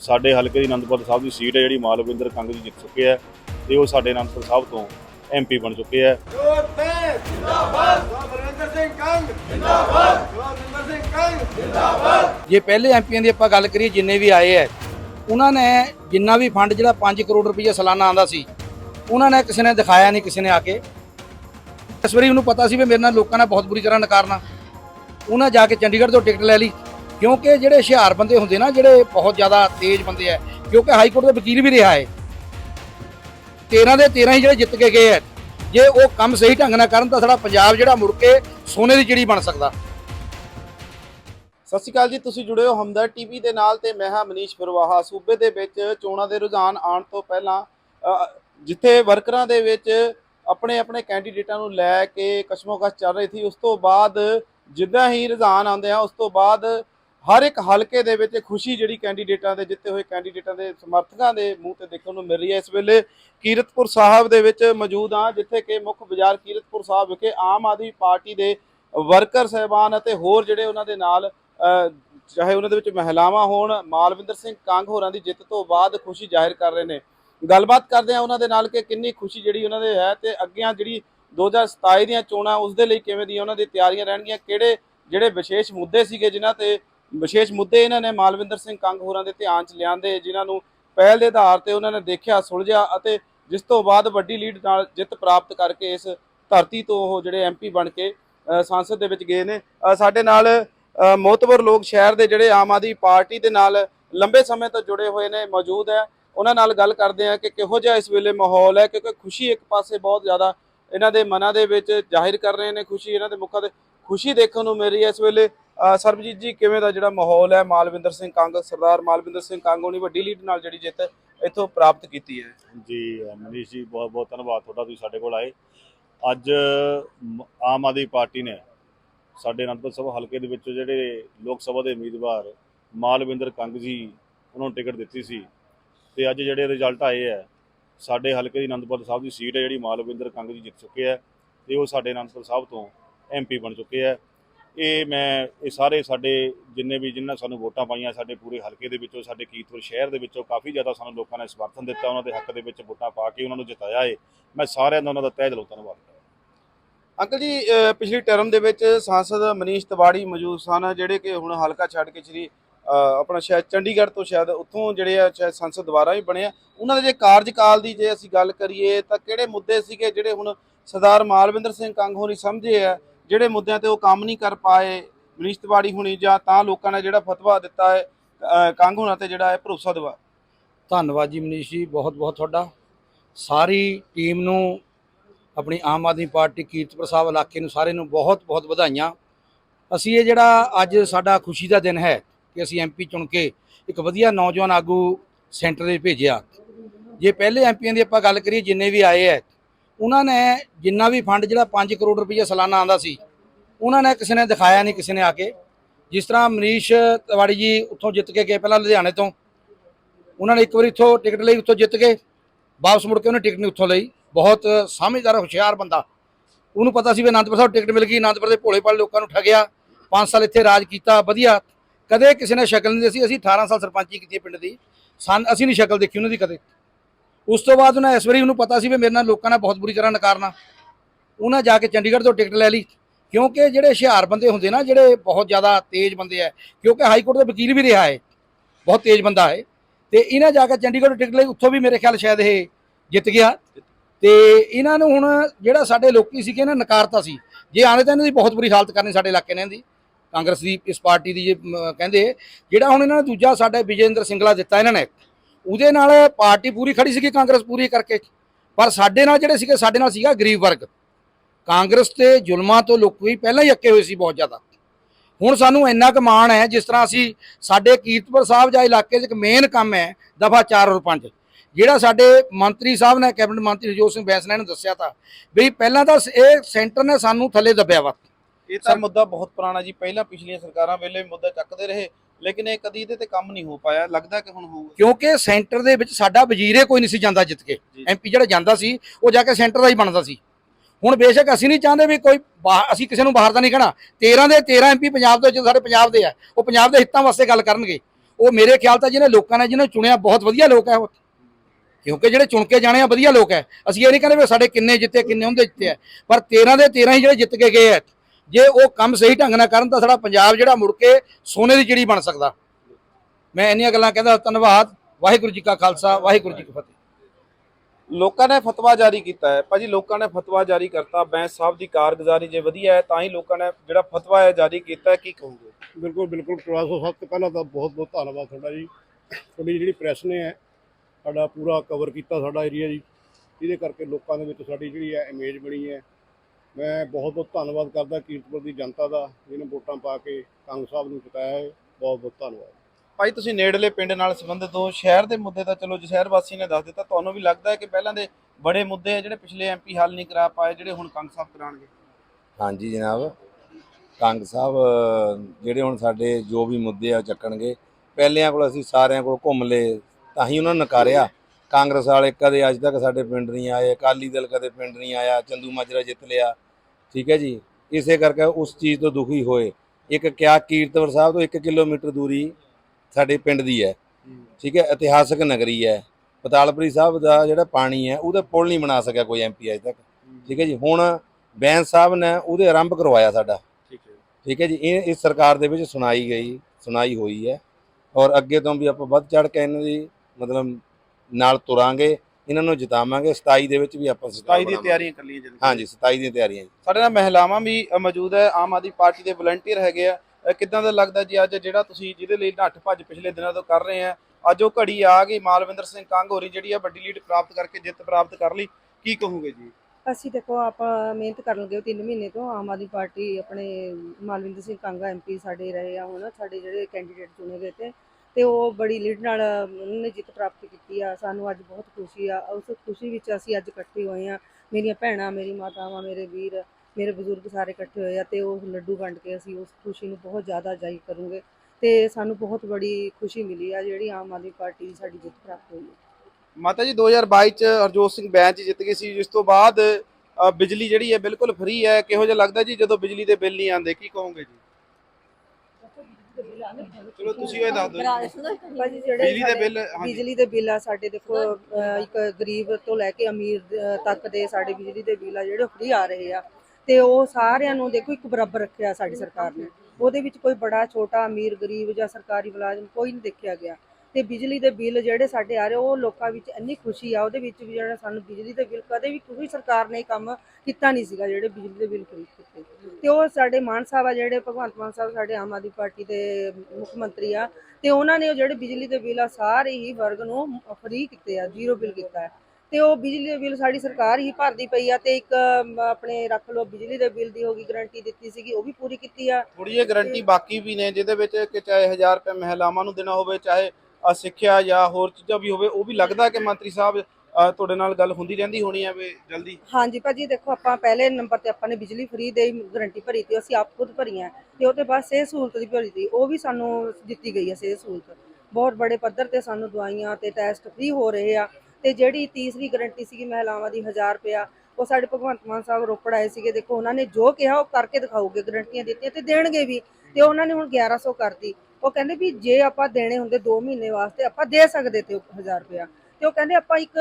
ਸਾਡੇ ਹਲਕੇ ਦੀ ਅਨੰਦਪੁਰ ਸਾਹਿਬ ਦੀ ਸੀਟ ਹੈ ਜਿਹੜੀ ਮਾਲਵਿੰਦਰ ਕੰਗ ਜੀ ਜਿੱਤ ਚੁੱਕੇ ਹੈ ਤੇ ਉਹ ਸਾਡੇ ਅਨੰਦਪੁਰ ਸਾਹਿਬ ਤੋਂ ਐਮਪੀ ਬਣ ਚੁੱਕੇ ਹੈ ਜੇ ਪਹਿਲੇ ਐਮਪੀਆਂ ਦੀ ਆਪਾਂ ਗੱਲ ਕਰੀਏ, ਜਿੰਨੇ ਵੀ ਆਏ ਐ ਉਹਨਾਂ ਨੇ ਜਿੰਨਾ ਵੀ ਫੰਡ ਜਿਹੜਾ 5 ਕਰੋੜ ਰੁਪਏ ਸਾਲਾਨਾ ਆਂਦਾ ਸੀ, ਉਹਨਾਂ ਨੇ ਕਿਸੇ ਨੇ ਦਿਖਾਇਆ ਨਹੀਂ, ਕਿਸੇ ਨੇ ਆ ਕੇ। ਇਸ ਵਾਰੀ ਉਹਨੂੰ ਪਤਾ ਸੀ ਵੀ ਮੇਰੇ ਨਾਲ ਲੋਕਾਂ ਨੇ ਬਹੁਤ ਬੁਰੀ ਤਰ੍ਹਾਂ ਨਕਾਰਨਾ। ਉਹਨਾਂ ਜਾ ਕੇ ਚੰਡੀਗੜ੍ਹ ਤੋਂ ਟਿਕਟ ਲੈ ਲਈ। ਕਿਉਂਕਿ ਜਿਹੜੇ ਹੁਸ਼ਿਆਰ ਬੰਦੇ ਹੁੰਦੇ ਨਾ, ਜਿਹੜੇ ਬਹੁਤ ਜ਼ਿਆਦਾ ਤੇਜ਼ ਬੰਦੇ ਐ ਕਿਉਂਕਿ ਹਾਈ ਕੋਰਟ ਦੇ ਵਕੀਲ ਵੀ ਰਿਹਾ ਹੈ। 13 ਦੇ 13 ਹੀ ਜਿਹੜੇ ਜਿੱਤ ਕੇ ਗਏ ਐ ਜੇ ਉਹ ਕੰਮ ਸਹੀ ਢੰਗ ਨਾਲ ਕਰਨ ਤਾਂ ਸਾਡਾ ਪੰਜਾਬ ਜਿਹੜਾ ਮੁੜ ਕੇ ਸੋਨੇ ਦੀ ਚਿੜੀ ਬਣ ਸਕਦਾ। ਸਤਿ ਸ਼੍ਰੀ ਅਕਾਲ ਜੀ, ਤੁਸੀਂ ਜੁੜੇ ਹੋ ਹਮਦਰ ਟੀਵੀ ਦੇ ਨਾਲ ਤੇ ਮੈਂ ਹਾਂ ਮਨੀਸ਼ ਫਿਰਵਾਹਾ। ਸੂਬੇ ਦੇ ਵਿੱਚ ਚੋਣਾਂ ਦੇ ਰੁਝਾਨ ਆਉਣ ਤੋਂ ਪਹਿਲਾਂ ਜਿੱਥੇ ਵਰਕਰਾਂ ਦੇ ਵਿੱਚ ਆਪਣੇ ਆਪਣੇ ਕੈਂਡੀਡੇਟਾਂ ਨੂੰ ਲੈ ਕੇ ਕਸ਼ਮੋਕਸ਼ ਚੱਲ ਰਹੀ ਸੀ, ਉਸ ਤੋਂ ਬਾਅਦ ਜਿੱਦਾਂ ਹੀ ਰੁਝਾਨ ਆਉਂਦੇ ਆ, ਉਸ ਤੋਂ ਬਾਅਦ ਹਰ ਇੱਕ ਹਲਕੇ ਦੇ ਵਿੱਚ ਖੁਸ਼ੀ ਜਿਹੜੀ ਕੈਂਡੀਡੇਟਾਂ ਦੇ, ਜਿੱਤੇ ਹੋਏ ਕੈਂਡੀਡੇਟਾਂ ਦੇ ਸਮਰਥਕਾਂ ਦੇ ਮੂੰਹ ਤੇ ਦੇਖਣ ਨੂੰ ਮਿਲ ਰਹੀ ਹੈ। ਇਸ ਵੇਲੇ ਕੀਰਤਪੁਰ ਸਾਹਿਬ ਦੇ ਵਿੱਚ ਮੌਜੂਦ ਹਾਂ, ਜਿੱਥੇ ਕਿ ਮੁੱਖ ਬਾਜ਼ਾਰ ਕੀਰਤਪੁਰ ਸਾਹਿਬ ਵਿਖੇ ਆਮ ਆਦਮੀ ਪਾਰਟੀ ਦੇ ਵਰਕਰ, ਸਹਿਬਾਨ ਅਤੇ ਹੋਰ ਜਿਹੜੇ ਉਹਨਾਂ ਦੇ ਨਾਲ ਚਾਹੇ ਉਹਨਾਂ ਦੇ ਵਿੱਚ ਮਹਿਲਾਵਾਂ ਹੋਣ, ਮਾਲਵਿੰਦਰ ਸਿੰਘ ਕੰਗ ਹੋਰਾਂ ਦੀ ਜਿੱਤ ਤੋਂ ਬਾਅਦ ਖੁਸ਼ੀ ਜ਼ਾਹਿਰ ਕਰ ਰਹੇ ਨੇ। ਗੱਲਬਾਤ ਕਰਦੇ ਆ ਉਹਨਾਂ ਦੇ ਨਾਲ ਕਿ ਕਿੰਨੀ ਖੁਸ਼ੀ ਜਿਹੜੀ ਉਹਨਾਂ ਦੇ ਹੈ ਤੇ ਅੱਗਿਆਂ ਜਿਹੜੀ 2027 ਦੀਆਂ ਚੋਣਾਂ, ਉਸ ਦੇ ਲਈ ਕਿਵੇਂ ਦੀਆਂ ਉਹਨਾਂ ਦੀ ਤਿਆਰੀਆਂ ਰਹਿਣਗੀਆਂ, ਕਿਹੜੇ ਜਿਹੜੇ ਵਿਸ਼ੇਸ਼ ਮੁੱਦੇ ਸੀਗੇ ਜਿਨ੍ਹਾਂ ਤੇ ਵਿਸ਼ੇਸ਼ ਮੁੱਦੇ ਇਹਨਾਂ ਨੇ ਮਾਲਵਿੰਦਰ ਸਿੰਘ ਕੰਗ ਹੋਰਾਂ ਦੇ ਧਿਆਨ 'ਚ ਲਿਆਂਦੇ ਜਿਨ੍ਹਾਂ ਨੂੰ ਪਹਿਲ ਦੇ ਆਧਾਰ ਤੇ ਉਹਨਾਂ ਨੇ ਦੇਖਿਆ ਸੁਲਝਿਆ ਅਤੇ ਜਿਸ ਤੋਂ ਬਾਅਦ ਵੱਡੀ ਲੀਡ ਨਾਲ ਜਿੱਤ ਪ੍ਰਾਪਤ ਕਰਕੇ ਇਸ ਧਰਤੀ ਤੋਂ ਉਹ ਜਿਹੜੇ ਐਮਪੀ ਬਣ ਕੇ ਸੰਸਦ ਦੇ ਵਿੱਚ ਗਏ ਨੇ। ਸਾਡੇ ਨਾਲ ਅ, ਮੋਤਬਰ ਲੋਕ ਸ਼ਹਿਰ ਦੇ ਜਿਹੜੇ ਆਮ ਆਦਮੀ ਪਾਰਟੀ ਦੇ ਨਾਲ ਲੰਬੇ ਸਮੇਂ ਤੋਂ ਜੁੜੇ ਹੋਏ ਨੇ ਮੌਜੂਦ ਹੈ। ਉਹਨਾਂ ਨਾਲ ਗੱਲ ਕਰਦੇ ਆ ਕਿ ਕਿਹੋ ਜਿਹਾ ਇਸ ਵੇਲੇ ਮਾਹੌਲ ਹੈ ਕਿਉਂਕਿ ਖੁਸ਼ੀ ਇੱਕ ਪਾਸੇ ਬਹੁਤ ਜ਼ਿਆਦਾ ਇਹਨਾਂ ਦੇ ਮਨਾਂ ਦੇ ਵਿੱਚ ਜ਼ਾਹਿਰ ਕਰ ਰਹੇ ਨੇ। ਖੁਸ਼ੀ ਇਹਨਾਂ ਦੇ ਮੁੱਖਾਂ ਤੇ ਖੁਸ਼ੀ ਦੇਖਣ ਨੂੰ ਮਿਲ ਰਹੀ ਹੈ। ਇਸ ਵੇਲੇ ਸਰਬਜੀਤ ਜੀ, ਕਿਵੇਂ ਦਾ ਜਿਹੜਾ ਮਾਹੌਲ ਹੈ? ਮਾਲਵਿੰਦਰ ਸਿੰਘ ਕੰਗ, ਸਰਦਾਰ ਮਾਲਵਿੰਦਰ ਸਿੰਘ ਕੰਗ ਹੋਣੀ ਵੱਡੀ ਲੀਡ ਨਾਲ ਜਿਹੜੀ ਜਿੱਤ ਇੱਥੋਂ ਪ੍ਰਾਪਤ ਕੀਤੀ ਹੈ। ਜੀ ਮਨੀਸ਼ ਜੀ, ਬਹੁਤ ਬਹੁਤ ਧੰਨਵਾਦ ਤੁਹਾਡਾ ਤੁਸੀਂ ਸਾਡੇ ਕੋਲ ਆਏ। ਅੱਜ ਮ- ਆਮ ਆਦਮੀ ਪਾਰਟੀ ਨੇ ਸਾਡੇ ਅਨੰਦਪੁਰ ਸਾਹਿਬ ਹਲਕੇ ਦੇ ਵਿੱਚ ਜਿਹੜੇ ਲੋਕ ਸਭਾ ਦੇ ਉਮੀਦਵਾਰ ਮਾਲਵਿੰਦਰ ਕੰਗ ਜੀ, ਉਹਨਾਂ ਨੂੰ ਟਿਕਟ ਦਿੱਤੀ ਸੀ। ਤੇ ਅੱਜ ਜਿਹੜੇ ਰਿਜ਼ਲਟ ਆਏ ਹੈ, ਸਾਡੇ ਹਲਕੇ ਦੀ ਅਨੰਦਪੁਰ ਸਾਹਿਬ ਦੀ ਸੀਟ ਹੈ ਜਿਹੜੀ ਮਾਲਵਿੰਦਰ ਕੰਗ ਜੀ ਜਿੱਤ ਚੁੱਕੇ ਹੈ ਤੇ ਉਹ ਸਾਡੇ ਅਨੰਦਪੁਰ ਸਾਹਿਬ ਤੋਂ ਐਮਪੀ ਬਣ ਚੁੱਕੇ ਹੈ। ਇਹ ਮੈਂ, ਇਹ ਸਾਰੇ ਸਾਡੇ ਜਿੰਨੇ ਵੀ, ਜਿਨ੍ਹਾਂ ਸਾਨੂੰ ਵੋਟਾਂ ਪਾਈਆਂ ਸਾਡੇ ਪੂਰੇ ਹਲਕੇ ਦੇ ਵਿੱਚੋਂ, ਸਾਡੇ ਕੀਰਤਪੁਰ ਸ਼ਹਿਰ ਦੇ ਵਿੱਚੋਂ ਕਾਫੀ ਜ਼ਿਆਦਾ ਸਾਨੂੰ ਲੋਕਾਂ ਨੇ ਸਮਰਥਨ ਦਿੱਤਾ, ਉਹਨਾਂ ਦੇ ਹੱਕ ਦੇ ਵਿੱਚ ਵੋਟਾਂ ਪਾ ਕੇ ਉਹਨਾਂ ਨੂੰ ਜਿਤਾਇਆ ਏ। ਮੈਂ ਸਾਰਿਆਂ ਦਾ ਉਹਨਾਂ ਦਾ ਤਹਿ ਦਿਲੋਂ ਧੰਨਵਾਦ ਕਰਦਾ ਅੰਕਲ ਜੀ ਪਿਛਲੀ ਟਰਮ ਦੇ ਵਿੱਚ ਸਾਂਸਦ ਮਨੀਸ਼ ਤਿਵਾੜੀ ਮੌਜੂਦ ਸਨ, ਜਿਹੜੇ ਕਿ ਹੁਣ ਹਲਕਾ ਛੱਡ ਕੇ ਸ਼੍ਰੀ ਆਪਣਾ ਸ਼ਾਇਦ ਚੰਡੀਗੜ੍ਹ ਤੋਂ ਸ਼ਾਇਦ ਉੱਥੋਂ ਜਿਹੜੇ ਆ, ਸ਼ਾਇਦ ਸੰਸਦ ਦੁਆਰਾ ਵੀ ਬਣੇ ਆ। ਉਹਨਾਂ ਦੇ ਜੇ ਕਾਰਜਕਾਲ ਦੀ ਜੇ ਅਸੀਂ ਗੱਲ ਕਰੀਏ, ਤਾਂ ਕਿਹੜੇ ਮੁੱਦੇ ਸੀਗੇ ਜਿਹੜੇ ਹੁਣ ਸਰਦਾਰ ਮਾਲਵਿੰਦਰ ਸਿੰਘ ਕੰਗ ਹੋਣੀ ਸਮਝੇ ਆ? ਜਿਹੜੇ ਮੁੱਦਿਆਂ ਤੇ ਉਹ ਕੰਮ ਨਹੀਂ ਕਰ ਪਾਏ ਮਨੀਸ਼ ਤਿਵਾੜੀ ਹੁਣੀ ਜਾਂ ਤਾਂ ਲੋਕਾਂ ਨੇ ਜਿਹੜਾ ਫਤਵਾ ਦਿੱਤਾ ਹੈ ਕੰਗ ਹੋਣਾ ਤੇ ਜਿਹੜਾ ਹੈ ਭਰੋਸਾ ਦਿਵਾ। ਧੰਨਵਾਦ ਜੀ ਮਨੀਸ਼ ਜੀ, ਬਹੁਤ ਬਹੁਤ ਤੁਹਾਡਾ। ਸਾਰੀ ਟੀਮ ਨੂੰ, ਆਪਣੀ ਆਮ ਆਦਮੀ ਪਾਰਟੀ ਕੀਰਤਪੁਰ ਸਾਹਿਬ ਇਲਾਕੇ ਨੂੰ ਸਾਰੇ ਨੂੰ ਬਹੁਤ ਬਹੁਤ ਵਧਾਈਆਂ। ਅਸੀਂ ਇਹ ਜਿਹੜਾ ਅੱਜ ਸਾਡਾ ਖੁਸ਼ੀ ਦਾ ਦਿਨ ਹੈ ਕਿ ਅਸੀਂ ਐਮਪੀ ਚੁਣ ਕੇ ਇੱਕ ਵਧੀਆ ਨੌਜਵਾਨ ਆਗੂ ਸੈਂਟਰ ਦੇ ਭੇਜਿਆ। ਜੇ ਪਹਿਲੇ ਐਮਪੀਆਂ ਦੀ ਆਪਾਂ ਗੱਲ ਕਰੀਏ, ਜਿੰਨੇ ਵੀ ਆਏ ਐ ਉਹਨਾਂ ਨੇ ਜਿੰਨਾ ਵੀ ਫੰਡ, ਜਿਹੜਾ 5 ਕਰੋੜ ਰੁਪਏ ਸਾਲਾਨਾ ਆਂਦਾ ਸੀ, ਉਹਨਾਂ ਨੇ ਕਿਸੇ ਨੇ ਦਿਖਾਇਆ ਨਹੀਂ ਕਿਸੇ ਨੇ ਆ ਕੇ। ਜਿਸ ਤਰ੍ਹਾਂ ਮਨੀਸ਼ ਤਿਵਾੜੀ ਜੀ ਉੱਥੋਂ ਜਿੱਤ ਕੇ ਗਏ ਪਹਿਲਾਂ ਲੁਧਿਆਣੇ ਤੋਂ। ਉਹਨਾਂ ਨੇ ਇੱਕ ਵਾਰੀ ਇੱਥੋਂ ਟਿਕਟ ਲਈ, ਉੱਥੋਂ ਜਿੱਤ ਕੇ ਵਾਪਸ ਮੁੜ ਕੇ ਉਹਨੇ ਟਿਕਟ ਨਹੀਂ ਉੱਥੋਂ ਲਈ। ਬਹੁਤ ਸਮਝਦਾਰ, ਹੁਸ਼ਿਆਰ ਬੰਦਾ। ਉਹਨੂੰ ਪਤਾ ਸੀ ਵੀ ਅਨੰਦਪੁਰ ਸਾਹਿਬ ਟਿਕਟ ਮਿਲ ਗਈ, ਅਨੰਦਪੁਰ ਦੇ ਭੋਲੇ ਭਾਲੇ ਲੋਕਾਂ ਨੂੰ ਠੱਗਿਆ 5 ਸਾਲ ਇੱਥੇ ਰਾਜ ਕੀਤਾ, ਵਧੀਆ। ਕਦੇ ਕਿਸੇ ਨੇ ਸ਼ਕਲ ਨਹੀਂ ਦੇਖੀ ਅਸੀਂ 18 ਸਾਲ ਸਰਪੰਚੀ ਕੀਤੀ ਹੈ ਪਿੰਡ ਦੀ। ਸਾਨੂੰ ਅਸੀਂ ਨਹੀਂ ਸ਼ਕਲ ਦੇਖੀ ਉਹਨਾਂ ਦੀ ਕਦੇ। ਉਸ ਤੋਂ ਬਾਅਦ ਉਹਨਾਂ ਇਸ ਵਾਰੀ ਉਹਨੂੰ ਪਤਾ ਸੀ ਵੀ ਮੇਰੇ ਨਾਲ ਲੋਕਾਂ ਨੇ ਬਹੁਤ ਬੁਰੀ ਤਰ੍ਹਾਂ ਨਕਾਰਨਾ ਉਹਨਾਂ ਜਾ ਕੇ ਚੰਡੀਗੜ੍ਹ ਤੋਂ ਟਿਕਟ ਲੈ ਲਈ। ਕਿਉਂਕਿ ਜਿਹੜੇ ਹੁਸ਼ਿਆਰ ਬੰਦੇ ਹੁੰਦੇ ਨਾ, ਜਿਹੜੇ ਬਹੁਤ ਜ਼ਿਆਦਾ ਤੇਜ਼ ਬੰਦੇ ਆ, ਕਿਉਂਕਿ ਹਾਈ ਕੋਰਟ ਦਾ ਵਕੀਲ ਵੀ ਰਿਹਾ ਹੈ, ਬਹੁਤ ਤੇਜ਼ ਬੰਦਾ ਹੈ। ਤੇ ਇਹਨਾਂ ਜਾ ਕੇ ਚੰਡੀਗੜ੍ਹ ਟਿਕਟ ਲਈ, ਉੱਥੋਂ ਵੀ ਮੇਰੇ ਖਿਆਲ ਸ਼ਾਇਦ ਇਹ ਜਿੱਤ ਗਿਆ। ਤੇ ਇਹਨਾਂ ਨੂੰ ਹੁਣ ਜਿਹੜਾ ਸਾਡੇ ਲੋਕੀ ਸੀਗੇ ਇਹਨਾਂ ਨਕਾਰਤਾ ਸੀ। ਜੇ ਆਣੇ ਤਾਂ ਇਹਨਾਂ ਦੀ ਬਹੁਤ ਬੁਰੀ ਹਾਲਤ ਕਰਨੀ ਸਾਡੇ ਇਲਾਕੇ ਨੇ ਇਹਦੀ। ਕਾਂਗਰਸ ਦੀ, ਇਸ ਪਾਰਟੀ ਦੀ ਜੇ ਕਹਿੰਦੇ, ਜਿਹੜਾ ਹੁਣ ਇਹਨਾਂ ਨੇ ਦੂਜਾ ਸਾਡਾ ਵਿਜੇਂਦਰ ਸਿੰਗਲਾ ਦਿੱਤਾ ਇਹਨਾਂ ਨੇ ਉਹਦੇ ਨਾਲ ਪਾਰਟੀ ਪੂਰੀ ਖੜੀ ਸੀਗੀ ਕਾਂਗਰਸ ਪੂਰੀ ਕਰਕੇ। ਪਰ ਸਾਡੇ ਨਾਲ ਜਿਹੜੇ ਸੀਗੇ, ਸਾਡੇ ਨਾਲ ਸੀਗਾ ਗਰੀਬ ਵਰਗ। ਕਾਂਗਰਸ ਤੇ ਜ਼ੁਲਮਾਂ ਤੋਂ ਲੋਕੀ ਪਹਿਲਾਂ ਹੀ ਅੱਕੇ ਹੋਏ ਸੀ ਬਹੁਤ ਜ਼ਿਆਦਾ। ਹੁਣ ਸਾਨੂੰ ਇੰਨਾ ਕੁ ਮਾਣ ਹੈ, ਜਿਸ ਤਰ੍ਹਾਂ ਅਸੀਂ ਸਾਡੇ ਕੀਰਤਪੁਰ ਸਾਹਿਬ ਜਾਂ ਇਲਾਕੇ 'ਚ ਇੱਕ ਮੇਨ ਕੰਮ ਹੈ, ਦਫਾ 4 ਔਰ 5 ਜਿਹੜਾ ਸਾਡੇ ਮੰਤਰੀ ਸਾਹਿਬ ਨੇ, ਕੈਬਨਿਟ ਮੰਤਰੀ ਹਰਜੋਤ ਸਿੰਘ ਬੈਂਸ ਨੇ ਇਹਨੂੰ ਦੱਸਿਆ ਤਾਂ, ਵੀ ਪਹਿਲਾਂ ਤਾਂ ਇਹ ਸੈਂਟਰ ਨੇ ਸਾਨੂੰ ਥੱਲੇ ਦੱਬਿਆ ਵਾ। ਇਹ ਤਾਂ ਮੁੱਦਾ ਬਹੁਤ ਪੁਰਾਣਾ ਜੀ। ਪਹਿਲਾਂ ਪਿਛਲੀਆਂ ਸਰਕਾਰਾਂ ਵੇਲੇ ਮੁੱਦਾ ਚੱਕਦੇ ਰਹੇ। ਲੇਕਿਨ ਇਹ ਕਦੀ ਇਹਦੇ ਤੇ ਕੰਮ ਨਹੀਂ ਹੋ ਪਾਇਆ ਲੱਗਦਾ ਕਿ ਹੁਣ ਹੋਊਗਾ। ਕਿਉਂਕਿ ਸੈਂਟਰ ਦੇ ਵਿੱਚ ਸਾਡਾ ਵਜ਼ੀਰੇ ਕੋਈ ਨਹੀਂ ਸੀ ਜਾਂਦਾ ਜਿੱਤ ਕੇ। ਐਮਪੀ ਜਿਹੜਾ ਜਾਂਦਾ ਸੀ ਉਹ ਜਾ ਕੇ ਸੈਂਟਰ ਦਾ ਹੀ ਬਣਦਾ ਸੀ। ਹੁਣ ਬੇਸ਼ੱਕ ਅਸੀਂ ਨਹੀਂ ਚਾਹੁੰਦੇ ਵੀ ਕੋਈ ਅਸੀਂ ਕਿਸੇ ਨੂੰ ਬਾਹਰ ਦਾ ਨਹੀਂ ਕਹਿਣਾ 13 ਦੇ 13 ਐਮਪੀ ਪੰਜਾਬ ਦੇ ਵਿੱਚ ਸਾਡੇ ਪੰਜਾਬ ਦੇ ਆ ਉਹ ਪੰਜਾਬ ਦੇ ਹਿੱਤਾਂ ਵਾਸਤੇ ਗੱਲ ਕਰਨਗੇ। ਉਹ ਮੇਰੇ ਖਿਆਲ ਤਾਂ ਜਿਹਨੇ ਲੋਕਾਂ ਨੇ ਜਿਹਨੇ ਚੁਣਿਆ ਬਹੁਤ ਵਧੀਆ ਲੋਕ ਹੈ ਉਹ। ਕਿਉਂਕਿ ਜਿਹੜੇ ਚੁਣ ਕੇ ਜਾਣੇ ਆ ਵਧੀਆ ਲੋਕ ਹੈ। ਅਸੀਂ ਇਹ ਨਹੀਂ ਕਹਿੰਦੇ ਵੀ ਸਾਡੇ ਕਿੰਨੇ ਜਿੱਤੇ ਕਿੰਨੇ ਹੁੰਦੇ ਜਿੱਤੇ ਆ ਪਰ 13 ਦੇ 13 ਹੀ ਜਿਹੜੇ ਜਿੱਤ ਕੇ ਗਏ ਆ ਜੇ ਉਹ ਕੰਮ ਸਹੀ ਢੰਗ ਨਾਲ ਕਰਨ ਤਾਂ ਸਾਡਾ ਪੰਜਾਬ ਜਿਹੜਾ ਮੁੜ ਕੇ ਸੋਨੇ ਦੀ ਚਿੜੀ ਬਣ ਸਕਦਾ। ਮੈਂ ਇੰਨੀਆਂ ਗੱਲਾਂ ਕਹਿੰਦਾ ਧੰਨਵਾਦ ਵਾਹਿਗੁਰੂ ਜੀ ਕਾ ਖਾਲਸਾ ਵਾਹਿਗੁਰੂ ਜੀ ਕੀ ਫਤਿਹ। ਲੋਕਾਂ ਨੇ ਫਤਵਾ ਜਾਰੀ ਕੀਤਾ ਹੈ। ਭਾਜੀ ਲੋਕਾਂ ਨੇ ਫਤਵਾ ਜਾਰੀ ਕਰਤਾ। ਬੈਂਸ ਸਾਹਿਬ ਦੀ ਕਾਰਗੁਜ਼ਾਰੀ ਜੇ ਵਧੀਆ ਹੈ ਤਾਂ ਹੀ ਲੋਕਾਂ ਨੇ ਜਿਹੜਾ ਫਤਵਾ ਹੈ ਜਾਰੀ ਕੀਤਾ ਹੈ ਕੀ ਕਹੋਗੇ? ਬਿਲਕੁਲ ਬਿਲਕੁਲ ਪ੍ਰਵਾਸ ਸਭ ਤੋਂ ਪਹਿਲਾਂ ਤਾਂ ਬਹੁਤ ਬਹੁਤ ਧੰਨਵਾਦ ਤੁਹਾਡਾ ਜੀ। ਤੁਹਾਡੀ ਜਿਹੜੀ ਪ੍ਰੈਸ ਨੇ ਹੈ ਸਾਡਾ ਪੂਰਾ ਕਵਰ ਕੀਤਾ ਸਾਡਾ ਏਰੀਆ ਜੀ। ਜਿਹਦੇ ਕਰਕੇ ਲੋਕਾਂ ਦੇ ਵਿੱਚ ਸਾਡੀ ਜਿਹੜੀ ਹੈ ਇਮੇਜ ਬਣੀ ਹੈ। ਮੈਂ ਬਹੁਤ ਬਹੁਤ ਧੰਨਵਾਦ ਕਰਦਾ ਕੀਰਤਪੁਰ ਦੀ ਜਨਤਾ ਦਾ ਜਿਹਨੇ ਵੋਟਾਂ ਪਾ ਕੇ ਕਾਂਗ ਸਾਹਿਬ ਨੂੰ ਜਿਤਾਇਆ ਹੈ। ਬਹੁਤ ਬਹੁਤ ਧੰਨਵਾਦ। ਭਾਈ ਤੁਸੀਂ ਨੇੜਲੇ ਪਿੰਡ ਨਾਲ ਸੰਬੰਧਿਤ ਹੋ ਸ਼ਹਿਰ ਦੇ ਮੁੱਦੇ ਤਾਂ ਚਲੋ ਸ਼ਹਿਰ ਵਾਸੀ ਨੇ ਦੱਸ ਦਿੱਤਾ। ਤੁਹਾਨੂੰ ਵੀ ਲੱਗਦਾ ਹੈ ਕਿ ਪਹਿਲਾਂ ਦੇ ਬੜੇ ਮੁੱਦੇ ਆ ਜਿਹੜੇ ਪਿਛਲੇ ਐਮਪੀ ਹੱਲ ਨਹੀਂ ਕਰਾ ਪਾਏ ਜਿਹੜੇ ਹੁਣ ਕੰਗ ਸਾਹਿਬ ਕਰਾਣਗੇ ਹਾਂਜੀ ਜਨਾਬ ਕੰਗ ਸਾਹਿਬ ਜਿਹੜੇ ਹੁਣ ਸਾਡੇ ਜੋ ਵੀ ਮੁੱਦੇ ਆ ਉਹ ਚੱਕਣਗੇ। ਪਹਿਲਿਆਂ ਕੋਲ ਅਸੀਂ ਸਾਰਿਆਂ ਕੋਲ ਘੁੰਮ ਲਏ ਤਾਂ ਹੀ ਉਹਨਾਂ ਨੇ ਨਕਾਰਿਆ। ਕਾਂਗਰਸ ਵਾਲੇ ਕਦੇ ਅੱਜ ਤੱਕ ਸਾਡੇ ਪਿੰਡ ਨਹੀਂ ਆਏ ਅਕਾਲੀ ਦਲ ਕਦੇ ਪਿੰਡ ਨਹੀਂ ਆਇਆ ਚੰਦੂ ਮਾਜਰਾ ਜਿੱਤ ਲਿਆ ਠੀਕ ਹੈ ਜੀ? ਇਸੇ ਕਰਕੇ ਉਸ ਚੀਜ਼ ਤੋਂ ਦੁਖੀ ਹੋਏ। ਇੱਕ ਕਿਆ ਕੀਰਤਵਰ ਸਾਹਿਬ ਤੋਂ 1 ਕਿਲੋਮੀਟਰ ਦੂਰੀ ਸਾਡੇ ਪਿੰਡ ਦੀ ਹੈ ਠੀਕ ਹੈ? ਇਤਿਹਾਸਕ ਨਗਰੀ ਹੈ। ਪਤਾਲਪੁਰੀ ਸਾਹਿਬ ਦਾ ਜਿਹੜਾ ਪਾਣੀ ਹੈ ਉਹਦਾ ਪੁਲ ਨਹੀਂ ਬਣਾ ਸਕਿਆ ਕੋਈ ਐਮਪੀ ਅਜੇ ਤੱਕ ਠੀਕ ਹੈ ਜੀ? ਹੁਣ ਬੈਂਸ ਸਾਹਿਬ ਨੇ ਉਹਦੇ ਆਰੰਭ ਕਰਵਾਇਆ ਸਾਡਾ ਠੀਕ ਹੈ। ਠੀਕ ਹੈ ਜੀ? ਇਹ ਇਸ ਸਰਕਾਰ ਦੇ ਵਿੱਚ ਸੁਣਾਈ ਗਈ ਸੁਣਾਈ ਹੋਈ ਹੈ। ਔਰ ਅੱਗੇ ਤੋਂ ਵੀ ਆਪਾਂ ਵੱਧ ਚੜ ਕੇ ਇਹਨਾਂ ਦੀ ਮਤਲਬ ਨਾਲ ਤੁਰਾਂਗੇ ਇਹਨਾਂ ਨੂੰ ਜਿਤਾਵਾਂਗੇ 27 ਦੇ ਵਿੱਚ ਵੀ ਆਪਾਂ ਸਰਕਾਰ 27 ਦੀਆਂ ਬਣਾਵਾਂਗੇ। ਤਿਆਰੀਆਂ ਕਰ ਲਈਆਂ ਜਲਦੀ। ਹਾਂਜੀ 27 ਦੀਆਂ ਤਿਆਰੀਆਂ ਜੀ। ਸਾਡੇ ਨਾਲ ਮਹਿਲਾਵਾਂ ਵੀ ਮੌਜੂਦ ਹੈ। ਆਮ ਆਦਮੀ ਪਾਰਟੀ ਦੇ ਵਲੰਟੀਅਰ ਹੈਗੇ ਆ। ਕਿੱਦਾਂ ਦਾ ਲੱਗਦਾ ਜੀ ਅੱਜ ਜਿਹੜਾ ਤੁਸੀਂ ਜਿਹਦੇ ਲਈ ਨੱਠ ਭੱਜ ਪਿਛਲੇ ਦਿਨਾਂ ਤੋਂ ਕਰ ਰਹੇ ਆ? ਅੱਜ ਉਹ ਘੜੀ ਆ ਗਈ ਮਾਲਵਿੰਦਰ ਸਿੰਘ ਕੰਗ ਹੋਰੀ ਜਿਹੜੀ ਆ ਵੱਡੀ ਲੀਡ ਪ੍ਰਾਪਤ ਕਰਕੇ ਜਿੱਤ ਪ੍ਰਾਪਤ ਕਰ ਲਈ। ਕੀ ਕਹੋਗੇ ਜੀ? ਅਸੀਂ ਦੇਖੋ ਆਪਾਂ ਮਿਹਨਤ ਕਰਨ ਲੱਗੇ 3 ਮਹੀਨੇ ਤੋਂ। ਆਮ ਆਦਮੀ ਪਾਰਟੀ ਆਪਣੇ ਮਾਲਵਿੰਦਰ ਸਿੰਘ ਕਾਂਗਾ ਐਮਪੀ ਸਾਡੇ ਰਹੇ ਆ ਹੁਣ। ਸਾਡੇ ਜਿਹੜੇ ਕੈਂਡੀਡੇਟ ਚੁਣੇ ਗਏ ਤੇ ਤੇ ਉਹ ਬੜੀ ਲੀਡ ਨਾਲ ਉਹਨਾਂ ਨੇ ਜਿੱਤ ਪ੍ਰਾਪਤ ਕੀਤੀ ਆ। ਸਾਨੂੰ ਅੱਜ ਬਹੁਤ ਖੁਸ਼ੀ ਆ। ਉਸ ਖੁਸ਼ੀ ਵਿੱਚ ਅਸੀਂ ਅੱਜ ਇਕੱਠੇ ਹੋਏ ਆ। ਮੇਰੀਆਂ ਭੈਣਾਂ, ਮੇਰੀ ਮਾਤਾਵਾਂ, ਮੇਰੇ ਵੀਰ, ਮੇਰੇ ਬਜ਼ੁਰਗ ਸਾਰੇ ਇਕੱਠੇ ਹੋਏ ਆ ਤੇ ਉਹ ਲੱਡੂ ਵੰਡ ਕੇ ਅਸੀਂ ਉਸ ਖੁਸ਼ੀ ਨੂੰ ਬਹੁਤ ਜ਼ਿਆਦਾ ਜਾਈ ਕਰੂਗੇ ਤੇ ਸਾਨੂੰ ਬਹੁਤ ਬੜੀ ਖੁਸ਼ੀ ਮਿਲੀ ਆ ਜਿਹੜੀ ਆਮ ਆਦਮੀ ਪਾਰਟੀ ਦੀ ਸਾਡੀ ਜਿੱਤ ਪ੍ਰਾਪਤ ਹੋਈ ਮਾਤਾ ਜੀ 2022 ਚ ਹਰਜੋਤ ਸਿੰਘ ਬੈਂਚ ਜਿੱਤ ਗਏ ਸੀ। ਜਿਸ ਤੋਂ ਬਾਅਦ ਬਿਜਲੀ ਜਿਹੜੀ ਹੈ ਬਿਲਕੁਲ ਫ੍ਰੀ ਹੈ। ਕਿਹੋ ਜਿਹਾ ਲੱਗਦਾ ਜੀ ਜਦੋਂ ਬਿਜਲੀ ਦੇ ਬਿੱਲ ਨਹੀਂ ਆਉਂਦੇ? ਕੀ ਕਹੋਗੇ ਜੀ? ਚਲੋ ਤੁਸੀਂ ਇਹ ਦੱਸ ਦਿਓ। ਜੀ। ਭਾਜੀ ਜਿਹੜੇ ਬਿਜਲੀ ਦੇ ਸਾਡੇ- ਬਿੱਲ ਹਾਂਜੀ। ਬਿਜਲੀ ਦੇ ਬਿੱਲ ਆ ਸਾਡੇ ਦੇਖੋ ਅਹ ਇੱਕ ਗਰੀਬ ਤੋਂ ਲੈ ਕੇ ਅਮੀਰ ਅਹ ਤੱਕ ਦੇ ਸਾਡੇ ਬਿਜਲੀ ਦੇ ਬਿੱਲ ਆ ਜਿਹੜੇ ਫ੍ਰੀ ਆ ਰਹੇ ਆ। ਤੇ ਉਹ ਸਾਰਿਆਂ ਨੂੰ ਦੇਖੋ ਇੱਕ ਬਰਾਬਰ ਰੱਖਿਆ ਸਾਡੀ ਸਰਕਾਰ ਨੇ। ਉਹਦੇ ਵਿੱਚ ਕੋਈ ਬੜਾ ਛੋਟਾ ਅਮੀਰ ਗਰੀਬ ਜਾਂ ਸਰਕਾਰੀ ਮੁਲਾਜ਼ਮ ਕੋਈ ਨਹੀਂ ਦੇਖਿਆ ਗਿਆ। ਤੇ ਬਿਜਲੀ ਦੇ ਬਿੱਲ ਜਿਹੜੇ ਸਾਡੇ ਆ ਰਹੇ, ਉਹ ਲੋਕਾਂ ਵਿੱਚ ਇੰਨੀ ਖੁਸ਼ੀ ਆ, ਉਹਦੇ ਵਿੱਚ ਵੀ ਜਿਹੜਾ ਸਾਨੂੰ ਬਿਜਲੀ ਦੇ ਬਿੱਲ, ਕਦੇ ਵੀ ਕੋਈ ਸਰਕਾਰ ਨੇ ਕੰਮ ਕੀਤਾ ਨਹੀਂ ਸੀਗਾ, ਜਿਹੜੇ ਬਿਜਲੀ ਦੇ ਬਿੱਲ ਖਰੀਦ ਕੀਤੇ। ਤੇ ਉਹ ਸਾਡੇ ਮਾਨ ਸਾਹਿਬ ਆ, ਜਿਹੜੇ ਭਗਵੰਤ ਮਾਨ ਸਾਹਿਬ ਸਾਡੇ ਆਮ ਆਦਮੀ ਪਾਰਟੀ ਦੇ ਮੁੱਖ ਮੰਤਰੀ ਆ, ਤੇ ਉਹਨਾਂ ਨੇ ਉਹ ਜਿਹੜੇ ਬਿਜਲੀ ਦੇ ਬਿੱਲ ਆ, ਸਾਰੇ ਹੀ ਵਰਗ ਨੂੰ ਫ੍ਰੀ ਕੀਤੇ ਆ ਜ਼ੀਰੋ ਬਿੱਲ ਕੀਤਾ ਹੈ। ਤੇ ਉਹ ਬਿਜਲੀ ਦੇ ਬਿੱਲ ਸਾਡੀ ਸਰਕਾਰ ਹੀ ਭਰਦੀ ਪਈ ਆ, ਤੇ ਇੱਕ ਆਪਣੇ ਰੱਖ ਲਓ, ਬਿਜਲੀ ਦੇ ਬਿੱਲ ਦੀ ਹੋ ਗਈ ਗਾਰੰਟੀ ਦਿੱਤੀ ਸੀਗੀ, ਉਹ ਵੀ ਪੂਰੀ ਕੀਤੀ ਆ। ਥੋੜੀ ਜਿਹੀ ਗਾਰੰਟੀ ਬਾਕੀ ਵੀ ਨੇ, ਜਿਹਦੇ ਵਿੱਚ ਕਿ ਚਾਹੇ 1000 ਰੁਪਏ ਮਹਿਲਾਵਾਂ ਨੂੰ ਦੇਣਾ ਹੋਵੇ, ਚਾਹੇ ਸਿੱਖਿਆ ਜਾਂ ਹੋਰ ਚੀਜ਼ਾਂ ਵੀ ਹੋਵੇ ਉਹ ਵੀ ਲੱਗਦਾ ਕਿ ਮੰਤਰੀ ਸਾਹਿਬ ਅ, ਤੁਹਾਡੇ ਨਾਲ ਗੱਲ ਹੁੰਦੀ ਰਹਿੰਦੀ ਹੋਣੀ ਹੈ ਵੀ ਜਲਦੀ? ਹਾਂਜੀ ਭਾਜੀ ਦੇਖੋ ਆਪਾਂ ਪਹਿਲੇ ਨੰਬਰ ਤੇ ਆਪਾਂ ਨੇ ਬਿਜਲੀ ਫ੍ਰੀ ਦੇ ਗਾਰੰਟੀ ਭਰੀ ਤੀ ਅਸੀਂ ਆਪ ਖੁਦ ਭਰੀ ਆ ਤੇ ਉਹ ਬਾਅਦ ਸਿਹਤ ਸਹੂਲਤ ਦੀ ਭਰੀ ਤੀ ਉਹ ਵੀ ਸਾਨੂੰ ਦਿੱਤੀ ਗਈ ਹੈ ਸਿਹਤ ਸਹੂਲਤ। ਬਹੁਤ ਬੜੇ ਪੱਧਰ ਤੇ ਸਾਨੂੰ ਦਵਾਈਆਂ ਤੇ ਟੈਸਟ ਫ੍ਰੀ ਹੋ ਰਹੇ ਆ ਤੇ ਜਿਹੜੀ ਤੀਸਰੀ ਗਾਰੰਟੀ ਸੀਗੀ ਮਹਿਲਾਵਾਂ ਦੀ 1000 ਰੁਪਇਆ ਉਹ ਸਾਡੇ ਭਗਵੰਤ ਮਾਨ ਸਾਹਿਬ ਰੋਪੜ ਆਏ ਸੀਗੇ ਦੇਖੋ ਉਹਨਾਂ ਨੇ ਜੋ ਕਿਹਾ ਉਹ ਕਰਕੇ ਦਿਖਾਓਗੇ ਗਾਰੰਟੀਆਂ ਦਿੱਤੀਆਂ ਤੇ ਦੇਣਗੇ ਵੀ ਤੇ ਉਹਨਾਂ ਨੇ ਹੁਣ 1100 ਕਰਤੀ। ਉਹ ਕਹਿੰਦੇ ਵੀ ਜੇ ਆਪਾਂ ਦੇਣੇ ਹੁੰਦੇ 2 ਮਹੀਨੇ ਵਾਸਤੇ, ਆਪਾਂ ਦੇ ਸਕਦੇ ਤੇ 1000 ਰੁਪਇਆ। ਤੇ ਉਹ ਕਹਿੰਦੇ ਆਪਾਂ ਇੱਕ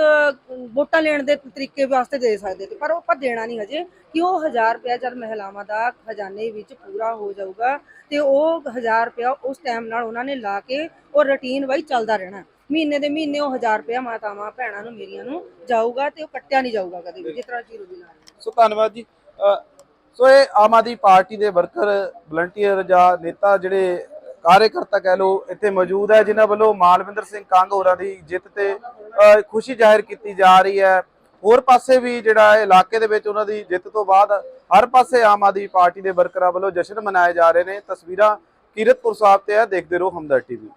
ਵੋਟਾਂ ਲੈਣ ਦੇ ਤਰੀਕੇ ਵਾਸਤੇ ਦੇ ਸਕਦੇ ਤੇ, ਪਰ ਉਹ ਆਪਾਂ ਦੇਣਾ ਨਹੀਂ ਹਜੇ। ਕਿ ਉਹ 1000 ਰੁਪਇਆ ਜਦ ਮਹਿਲਾਵਾਂ ਦਾ ਖਜ਼ਾਨੇ ਵਿੱਚ ਪੂਰਾ ਹੋ ਜਾਊਗਾ ਤੇ ਉਹ 1000 ਰੁਪਇਆ ਉਸ ਟਾਈਮ ਨਾਲ ਉਹਨਾਂ ਨੇ ਲਾ ਕੇ ਉਹ ਰੁਟੀਨ ਵਾਈ ਚੱਲਦਾ ਰਹਿਣਾ। ਮਹੀਨੇ ਦੇ ਮਹੀਨੇ ਉਹ 1000 ਰੁਪਇਆ ਮਾਤਾਵਾਂ, ਭੈਣਾਂ ਨੂੰ, ਮੇਰੀਆਂ ਨੂੰ ਜਾਊਗਾ ਤੇ ਉਹ ਕੱਟਿਆ ਨਹੀਂ ਜਾਊਗਾ ਕਦੇ ਵੀ, ਜਿਸ ਤਰ੍ਹਾਂ ਜੀਰੋ ਬਿੱਲ ਆ ਸੋ ਧੰਨਵਾਦ ਜੀ। ਸੋ ਇਹ ਆਮ ਆਦਮੀ ਪਾਰਟੀ ਦੇ ਵਰਕਰ ਵਲੰਟੀਅਰ ਜਾਂ ਨੇਤਾ ਜਿਹੜੇ ਕਾਰਜਕਰਤਾ ਕਹਿ ਲਓ ਇੱਥੇ ਮੌਜੂਦ ਹੈ ਜਿਨ੍ਹਾਂ ਵੱਲੋਂ ਮਾਲਵਿੰਦਰ ਸਿੰਘ ਕੰਗ ਹੋਰਾਂ ਦੀ ਜਿੱਤ ਤੇ ਖੁਸ਼ੀ ਜ਼ਾਹਿਰ ਕੀਤੀ ਜਾ ਰਹੀ ਹੈ ਹੋਰ ਪਾਸੇ ਵੀ ਜਿਹੜਾ ਇਲਾਕੇ ਦੇ ਵਿੱਚ ਉਹਨਾਂ ਦੀ ਜਿੱਤ ਤੋਂ ਬਾਅਦ ਹਰ ਪਾਸੇ ਆਮ ਆਦਮੀ ਪਾਰਟੀ ਦੇ ਵਰਕਰਾਂ ਵੱਲੋਂ ਜਸ਼ਨ ਮਨਾਏ ਜਾ ਰਹੇ ਨੇ ਤਸਵੀਰਾਂ ਕੀਰਤਪੁਰ ਸਾਹਿਬ ਤੇ ਹੈ ਦੇਖਦੇ ਰਹੋ ਹਮਦਰ ਟੀਵੀ